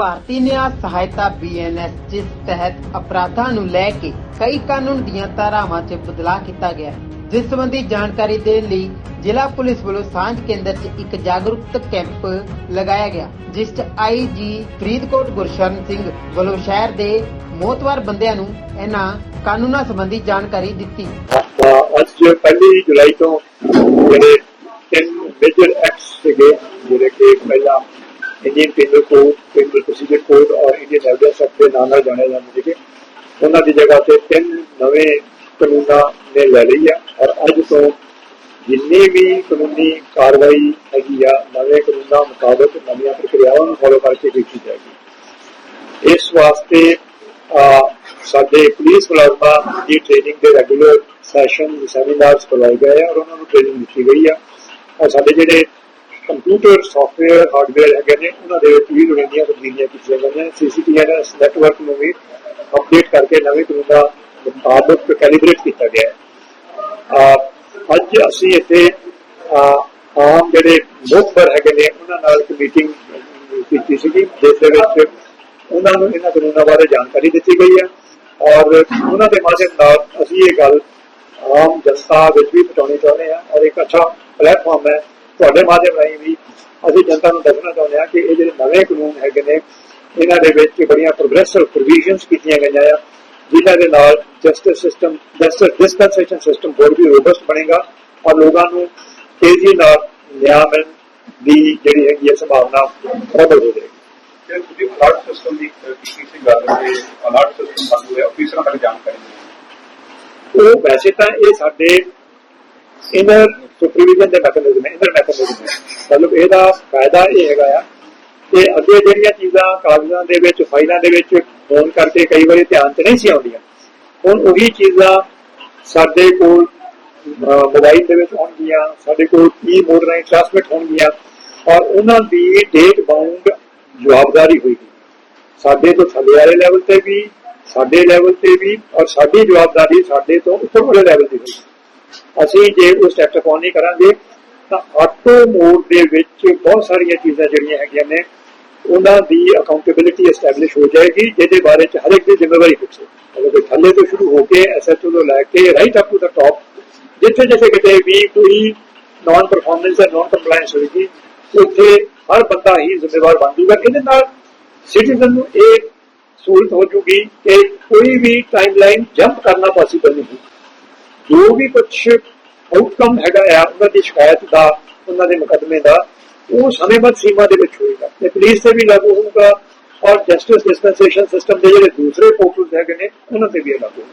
ਭਾਰਤੀ ਨਿਆਂ ਸਹਾਇਤਾ ਬੀਐਨਐਸ ਜਿਸ ਤਹਿਤ ਅਪਰਾਧਾਂ ਨੂੰ ਲੈ ਕੇ ਕਈ ਕਾਨੂੰਨ ਦੀਆਂ ਧਾਰਾਵਾਂ 'ਚ ਬਦਲਾਅ ਕੀਤਾ ਗਿਆ ਜਿਸ ਸੰਬੰਧੀ ਜਾਣਕਾਰੀ ਦੇਣ ਲਈ ਜ਼ਿਲ੍ਹਾ ਪੁਲਿਸ ਵੱਲੋਂ ਸਾਂਝ ਕੇਂਦਰ 'ਚ ਇੱਕ ਜਾਗਰੂਕਤਾ ਕੈਂਪ ਲਗਾਇਆ ਗਿਆ, ਜਿਸ 'ਚ ਆਈਜੀ ਫਰੀਦਕੋਟ ਗੁਰਸ਼ਰਨ ਸਿੰਘ ਵੱਲੋਂ ਸ਼ਹਿਰ ਦੇ ਮੋਤਵਾਰ ਬੰਦਿਆਂ ਨੂੰ ਇਹਨਾਂ ਕਾਨੂੰਨਾਂ ਸੰਬੰਧੀ ਜਾਣਕਾਰੀ ਦਿੱਤੀ। ਅੱਜ ਪਹਿਲੀ ਜੁਲਾਈ ਤੋਂ ਜਿਹੜੇ ਤਿੰਨ ਮੇਜਰ ਐਕਟਸ ਸੀਗੇ, ਜਿਹੜੇ ਕਿ ਪਹਿਲਾਂ ਇੰਡੀਅਨ ਪੀਨਲ ਕੋਡ ਤੁਸੀਂ ਪ੍ਰੋਸੀਜਰ ਕੋਡ ਔਰ ਇੰਡੀਅਨ ਐਵੀਡੈਂਸ ਐਕਟ ਦੇ ਨਾਲ ਜਾਣੇ ਜਾਂਦੇ ਸੀਗੇ ਉਹਨਾਂ ਦੀ ਜਗ੍ਹਾ ਤੇ ਤਿੰਨ ਨਵੇਂ ਕਾਨੂੰਨਾਂ ਨੇ ਲੈ ਲਈ ਆ। ਔਰ ਅੱਜ ਤੋਂ ਜਿੰਨੀ ਵੀ ਕਾਨੂੰਨੀ ਕਾਰਵਾਈ ਹੈਗੀ ਆ, ਨਵੇਂ ਕਾਨੂੰਨਾਂ ਮੁਤਾਬਕ ਨਵੀਆਂ ਪ੍ਰਕਿਰਿਆਵਾਂ ਨੂੰ ਫੋਲੋ ਕਰਕੇ ਕੀਤੀ ਜਾਏਗੀ। ਇਸ ਵਾਸਤੇ ਸਾਡੇ ਪੁਲਿਸ ਮੁਲਾਜ਼ਮਾਂ ਦੀ ਟ੍ਰੇਨਿੰਗ ਦੇ ਰੈਗੂਲਰ ਸੈਸ਼ਨ ਸੈਮੀਨਾਰਸ ਕਰਵਾਏ ਗਏ ਆ ਔਰ ਉਹਨਾਂ ਨੂੰ ਟ੍ਰੇਨਿੰਗ ਦਿੱਤੀ ਗਈ ਆ। ਔਰ ਸਾਡੇ ਜਿਹੜੇ ਕੰਪਿਊਟਰ ਸੌਫਟਵੇਅਰ ਹਾਰਡਵੇਅਰ ਹੈਗੇ ਨੇ, ਉਹਨਾਂ ਦੇ ਵਿੱਚ ਵੀ ਲੋੜੀਂਦੀਆਂ ਤਬਦੀਲੀਆਂ ਕੀਤੀਆਂ ਗਈਆਂ ਸੀਸੀਟੀਐਨਐਸ ਨੈਟਵਰਕ ਨੂੰ ਵੀ ਅਪਡੇਟ ਕਰਕੇ ਨਵੇਂ ਕਾਨੂੰਨਾਂ ਦੇ ਮੁਤਾਬਕ ਕੈਲੀਬ੍ਰੇਟ ਕੀਤਾ ਗਿਆ ਹੈ। ਅੱਜ ਅਸੀਂ ਇੱਥੇ ਆਮ ਜਿਹੜੇ ਮੁਖਬਰ ਹੈਗੇ ਨੇ, ਉਹਨਾਂ ਨਾਲ ਇੱਕ ਮੀਟਿੰਗ ਕੀਤੀ ਸੀਗੀ, ਜਿਸ ਦੇ ਵਿੱਚ ਉਹਨਾਂ ਨੂੰ ਇਹਨਾਂ ਕਾਨੂੰਨਾਂ ਬਾਰੇ ਜਾਣਕਾਰੀ ਦਿੱਤੀ ਗਈ ਹੈ। ਔਰ ਉਹਨਾਂ ਦੇ ਮਾਧਿਅਮ ਨਾਲ ਅਸੀਂ ਇਹ ਗੱਲ ਆਮ ਜਨਤਾ ਵਿੱਚ ਵੀ ਪਹੁੰਚਾਉਣੀ ਚਾਹੁੰਦੇ ਹਾਂ। ਔਰ ਇੱਕ ਅੱਛਾ ਪਲੇਟਫਾਰਮ ਹੈ ਤੁਹਾਡੇ ਮਾਧਿਅਮ ਰਾਹੀਂ ਵੀ ਅਸੀਂ ਜਨਤਾ ਨੂੰ ਦੱਸਣਾ ਚਾਹੁੰਦੇ ਹਾਂ ਕਿ ਇਹ ਜਿਹੜੇ ਨਵੇਂ ਕਾਨੂੰਨ ਹੈਗੇ ਨੇ ਇਹਨਾਂ ਦੇ ਵਿੱਚ ਬੜੀਆਂ ਪ੍ਰੋਗਰੈਸਿਵ ਪ੍ਰੋਵੀਜ਼ਨਸ ਕੀਤੀਆਂ ਗਈਆਂ ਆ ਜਿਨ੍ਹਾਂ ਦੇ ਨਾਲ justice system justice dispensation system ਹੋਰ ਵੀ ਰੋਬਸਟ ਬਣੇਗਾ ਔਰ ਲੋਕਾਂ ਨੂੰ ਤੇਜ਼ੀ ਨਾਲ ਨਿਆਂ ਮਿਲਣ ਦੀ ਜਿਹੜੀ ਹੈਗੀ ਹੈ ਸੰਭਾਵਨਾ ਪ੍ਰਬਲ ਹੋ। ਜਾਏਗੀ ਜੇ ਤੁਸੀਂ ਅਲਰਟ ਸਿਸਟਮ ਦੀ ਅਹ, ਕੀਤੀ ਸੀ ਗੱਲ ਤੇ ਅਲਰਟ ਸਿਸਟਮ ਬੰਦ ਹੋਇਆ ਅਫੀਸਰਾਂ ਤੱਕ ਜਾਣਕਾਰੀ ਉਹ ਵੈਸੇ ਤਾਂ ਇਹ ਸਾਡੇ ਇਨਰ ਸੁਪਰਵੀਜ਼ਨ ਦੇ ਮੈਕੈਨਿਜ਼ਮ ਹੈ ਇਨਰ ਮੈਕੈਨਿਜ਼ਮ ਹੈ ਮਤਲਬ ਇਹਦਾ ਫਾਇਦਾ ਇਹ ਹੈਗਾ ਆ ਕਿ ਅੱਗੇ ਜਿਹੜੀਆਂ ਚੀਜ਼ਾਂ ਕਾਗਜ਼ਾਂ ਦੇ ਵਿੱਚ, ਫਾਈਲਾਂ ਦੇ ਵਿੱਚ ਫੋਨ ਕਰਕੇ ਕਈ ਵਾਰੀ ਧਿਆਨ 'ਚ ਨਹੀਂ ਸੀ ਆਉਂਦੀਆਂ। ਹੁਣ ਉਹੀ ਚੀਜ਼ਾਂ ਸਾਡੇ ਕੋਲ ਮੋਬਾਈਲ ਦੇ ਵਿੱਚ ਆਉਣਗੀਆਂ ਸਾਡੇ ਕੋਲ ਈ ਮੋਡ ਰਾਹੀਂ ਟ੍ਰਾਂਸਮਿਟ ਹੋਣਗੀਆਂ ਔਰ ਉਹਨਾਂ ਦੀ ਡੇਟ ਬਾਉਂਡ ਜਵਾਬਦਾਰੀ ਹੋਏਗੀ ਸਾਡੇ ਤੋਂ ਥੱਲੇ ਵਾਲੇ ਲੈਵਲ ਤੇ ਵੀ, ਸਾਡੇ ਲੈਵਲ ਤੇ ਵੀ ਔਰ ਸਾਡੀ ਜਵਾਬਦਾਰੀ ਸਾਡੇ ਤੋਂ ਉੱਪਰ ਵਾਲੇ ਲੈਵਲ ਤੇ ਹੋਏਗੀ ਅਸੀਂ ਜੇ ਉਹ ਸਟੈਪ ਅਪਾਉਣ ਨਹੀਂ ਕਰਾਂਗੇ, ਤਾਂ ਆਟੋ ਮੋਡ ਦੇ ਵਿੱਚ ਬਹੁਤ ਸਾਰੀਆਂ ਚੀਜ਼ਾਂ ਜਿਹੜੀਆਂ ਹੈਗੀਆਂ ਨੇ, ਉਹਨਾਂ ਦੀ ਅਕਾਊਂਟੇਬਿਲਿਟੀ ਐਸਟੈਬਲਿਸ਼ ਹੋ ਜਾਏਗੀ, ਜਿਹਦੇ ਬਾਰੇ ਚ ਹਰ ਇੱਕ ਦੀ ਜ਼ਿੰਮੇਵਾਰੀ ਫਿਕਸ ਮਤਲਬ ਥੱਲੇ ਤੋਂ ਸ਼ੁਰੂ ਹੋ ਕੇ ਐਸਐਚਓ ਤੋਂ ਲੈ ਕੇ right up to the top ਜਿੱਥੇ ਜਿੱਥੇ ਕਿਤੇ ਵੀ ਕੋਈ ਨਾਨ ਪਰਫਾਰਮੈਂਸ ਜਾਂ ਨਾਨ ਕੰਪਲਾਈਂਸ ਹੋਏਗੀ, ਉੱਥੇ ਹਰ ਬੰਦਾ ਹੀ ਜ਼ਿੰਮੇਵਾਰ ਬਣ ਜੂਗਾ ਇਹਦੇ ਨਾਲ ਸਿਟੀਜ਼ਨ ਨੂੰ ਇਹ ਸਹੂਲਤ ਹੋ ਜੂਗੀ ਕਿ ਕੋਈ ਵੀ ਟਾਈਮਲਾਈਨ ਜੰਪ ਕਰਨਾ ਪੋਸੀਬਲ ਨਹੀਂ। ਜੋ ਵੀ ਕੁਝ ਆਊਟਕਮ ਹੈਗਾ ਆ, ਉਹਨਾਂ ਦੀ ਸ਼ਿਕਾਇਤ ਦਾ, ਉਹਨਾਂ ਦੇ ਮੁਕੱਦਮੇ ਦਾ, ਉਹ ਸਮੇਂਬੱਧ ਸੀਮਾ ਦੇ ਵਿੱਚ ਹੋਏਗਾ। ਤੇ ਪੁਲਿਸ ਤੇ ਵੀ ਲਾਗੂ ਹੋਊਗਾ ਔਰ ਜਸਟਿਸ ਡਿਸਪੈਂਸੇਸ਼ਨ ਸਿਸਟਮ ਦੇ ਜਿਹੜੇ ਦੂਸਰੇ ਪੋਰਟਲਸ ਹੈਗੇ ਨੇ, ਉਹਨਾਂ ਤੇ ਵੀ ਲਾਗੂ ਹੋਊਗਾ।